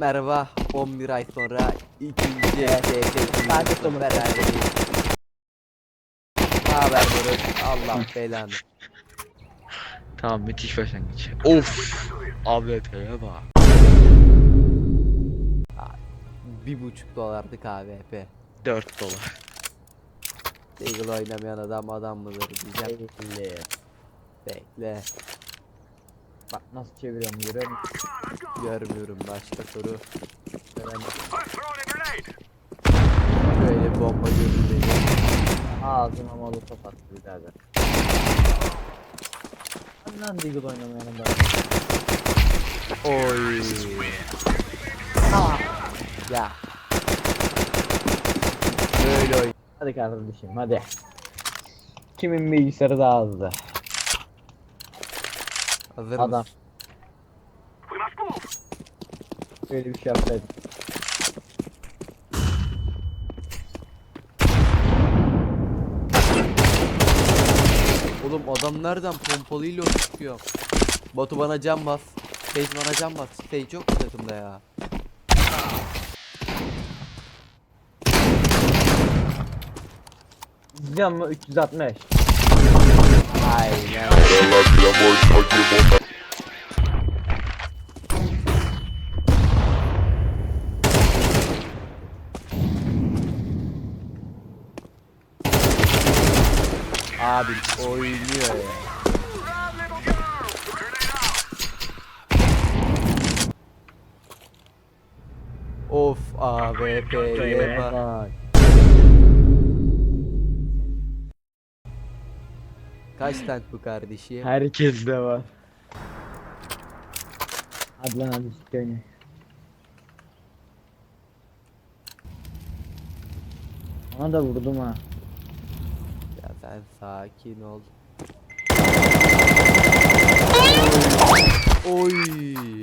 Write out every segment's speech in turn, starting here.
Merhaba 11 ay sonra ikinci TFT Takip olun. beraberiz. Ne haber Doruk? Allah belanı. Tamam müthiş başlangıç. Of. AWP'ye bak. Bir buçuk dolardı KVP. 4 dolar. Deagle oynamayan adam adam mıdır diyeceğim. Belli. Bekle. Bak nasıl çeviriyorum görüyor musun? Görmüyorum başka soru. Böyle bir bomba görünmeli. Ağzıma malı top attı birader. Lan Deagle oynamayan adam. Oy. Ya. Böyle oyun. Hadi kardeşim hadi. Kimin bilgisayarı daha hızlı? Hazır Adam. mısın? Böyle bir şey yapsaydım. Oğlum adam nereden pompalıyla çıkıyor? Batu bana cam bas. Sage bana cam bas. Sage yok mu takımda ya? Can mı 360? Aynen. Abi oynuyor ya. Of AWP'ye bak. Kaç tank bu kardeşim? Herkes de var. Hadi lan hadi sikeyim. Ona da vurdum ha. Ya sen sakin ol. Oy.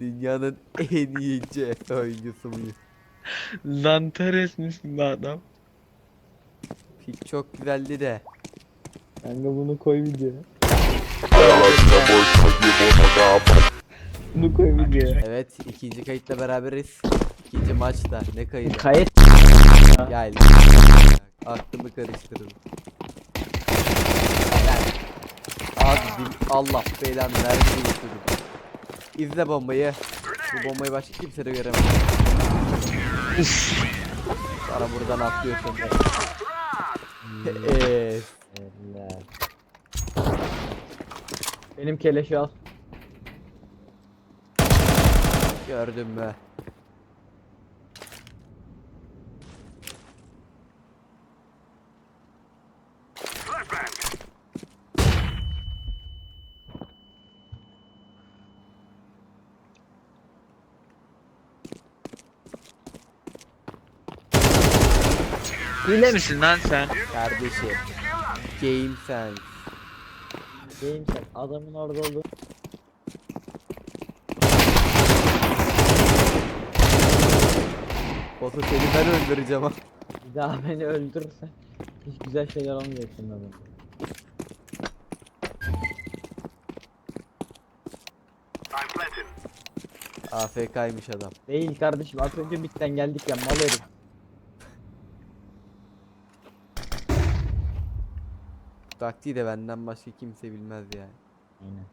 Dünyanın en iyi CS oyuncusu muyum? Zantares misin be adam? Pik çok güzeldi de. Kanka bunu koy videoya. Bunu koy videoya. Evet ikinci kayıtla beraberiz. İkinci maçta ne kaydı? Kayıt. Gel. Aklımı karıştırdım. Abi bil- Allah belanı versin istedim. İzle bombayı. Bu bombayı başka kimse de göremez. Sana buradan atlıyorsun. Eller. Benim keleşi al. Gördün mü? Hile misin lan sen? Kardeşim. Game sense. Deyim sen adamın orada oldu. Botu seni ben öldüreceğim ha. Bir daha beni öldürürsen hiç güzel şeyler olmayacak senin adamın. AFK'ymış adam. Değil kardeşim az önce bitten geldik ya mal herif. Taktiği de benden başka kimse bilmez yani. Aynen.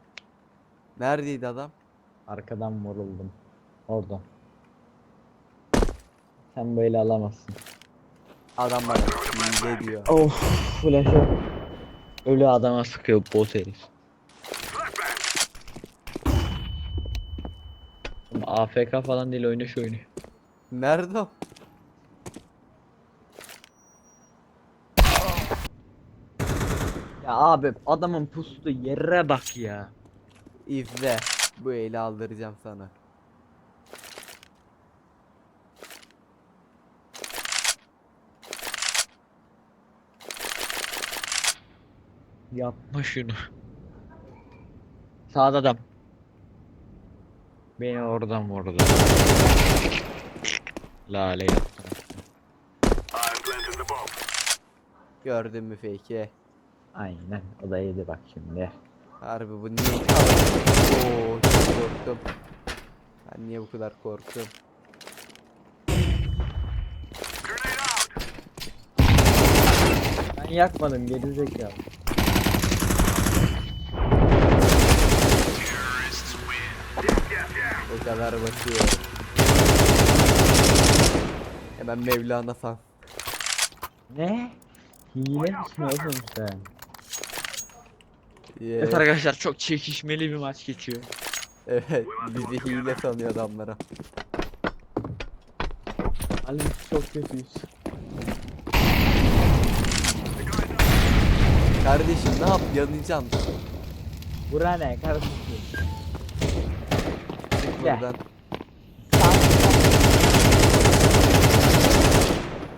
Neredeydi adam? Arkadan vuruldum. Orada. Sen böyle alamazsın. Adam bana hile diyor. Of flash yok. Ölü adama sıkıyor bot herif. AFK falan değil oyna şu oyunu. Nerede o? Ya abi adamın pustu yere bak ya. İzle. Bu eli aldıracağım sana. Yapma şunu. Sağda adam. Beni oradan vurdu. Lale yaptım. Gördün mü fake'i? Aynen o da yedi bak şimdi. Harbi bu niye? Oo çok korktum. Ben niye bu kadar korktum? Ben yakmadım gerizekalı. O kadar basit. Hemen Mevlana san. Ne? Hile misin oğlum sen? Yeah. Evet arkadaşlar çok çekişmeli bir maç geçiyor. Evet, bizi hile sanıyor adamlara. Halim çok kötüyüz. Kardeşim ne yap yanacağım Bura ne kardeşim? Gel. buradan.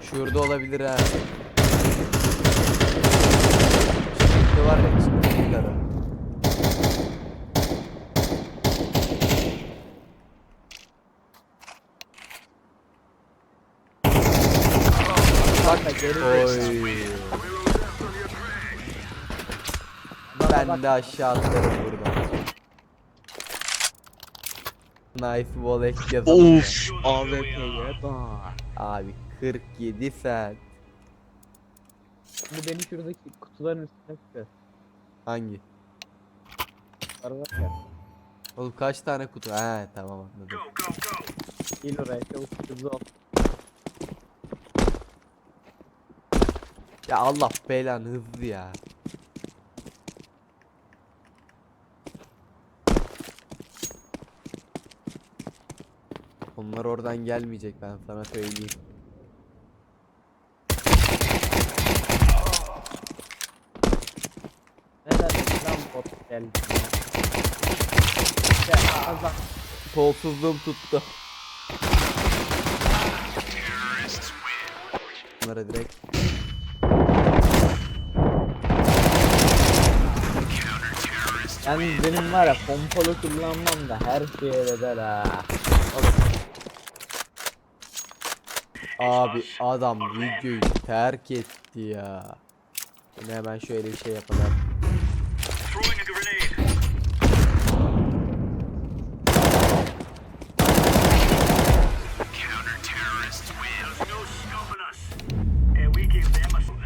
Şurada olabilir ha. Çıktı var ya Bak Oy. Ben de aşağı atlarım buradan. Nice wallet yazalım. ya. AWP'ye bak. Abi 47 saat. Şimdi beni şuradaki kutuların üstüne koy. Hangi? Var ya. Oğlum kaç tane kutu? He tamam anladım. Gel oraya çabuk hızlı ol. Ya Allah belanı hızlı ya. Onlar oradan gelmeyecek ben sana söyleyeyim. Neden lan bot geldi ya? Ya Allah. Kolsuzluğum tuttu. Bunlara direkt Yani benim var ya pompalı kullanmam da her şeye bedel ha. Abi adam videoyu terk etti ya. Yine hemen şöyle bir şey yapalım.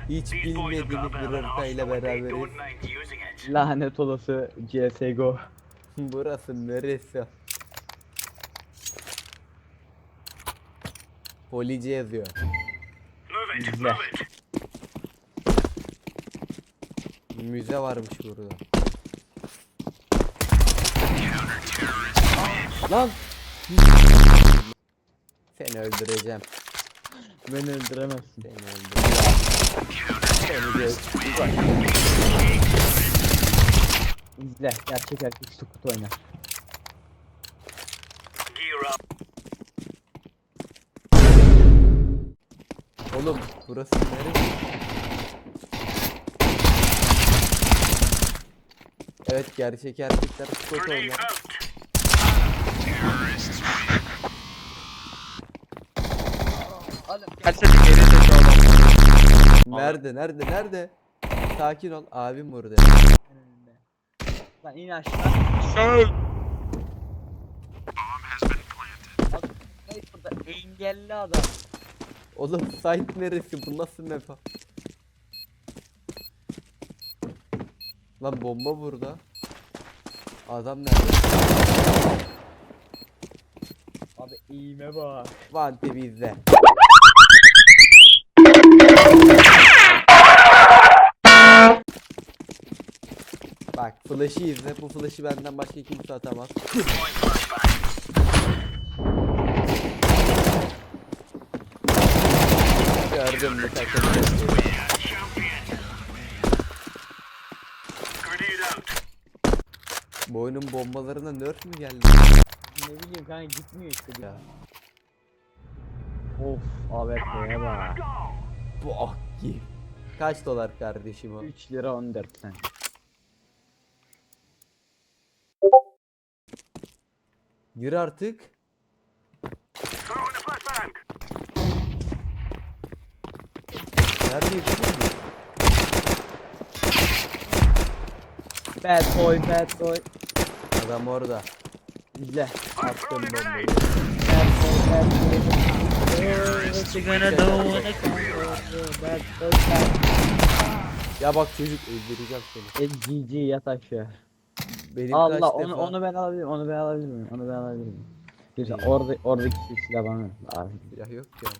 Hiç bilmediğimiz bir haritayla beraberiz. Lanet olası CSGO. Burası neresi? Polici yazıyor. İt. Müze varmış burada. Lan! Seni öldüreceğim. Beni öldüremezsin. Seni öldüreceğim. Seni de İzle. Gerçek erkek sukut oynar. Oğlum burası neresi? Evet gerçek erkekler Grenade oynar. Her geri. Nerede nerede nerede? Sakin ol abim burada. Lan in aşağı. Şöyle. Adam ne burada engelli adam. Oğlum site neresi bu nasıl mapa? Lan bomba burada. Adam nerede? Abi eğime bak. Vante bizde. Flash'ı izle. Bu flash'ı benden başka kimse atamaz. Gördün mü takımı? Bu oyunun bombalarına nerf mi geldi? Ne bileyim kanka gitmiyor işte. Ya. Of AWP'ye bak. Bok gibi. Kaç dolar kardeşim o? 3 lira 14 sen. Gir artık. Nerede yetişiyor Bad boy bad boy. Adam orada. İzle. Attım bombayı. Bad boy bad boy. Sigara da Bad boy bad Ya bak çocuk öldüreceğim seni. E, GG yat aşağı. Benim Allah kaç onu defa- onu ben alabilirim. Onu ben alabilir miyim? Onu ben alabilir miyim? Güzel. Orada oradaki silah bana ver. Abi. Ya yok ya.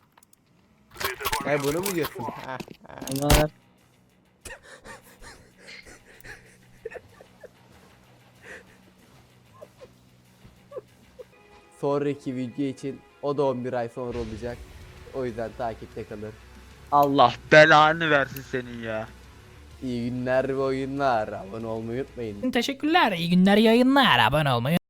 He bunu mu diyorsun? Ver. Sonraki video için o da 11 ay sonra olacak. O yüzden takipte kalın. Allah belanı versin senin ya. İyi günler ve oyunlar. Abone olmayı unutmayın. Teşekkürler. İyi günler yayınlar. Abone olmayı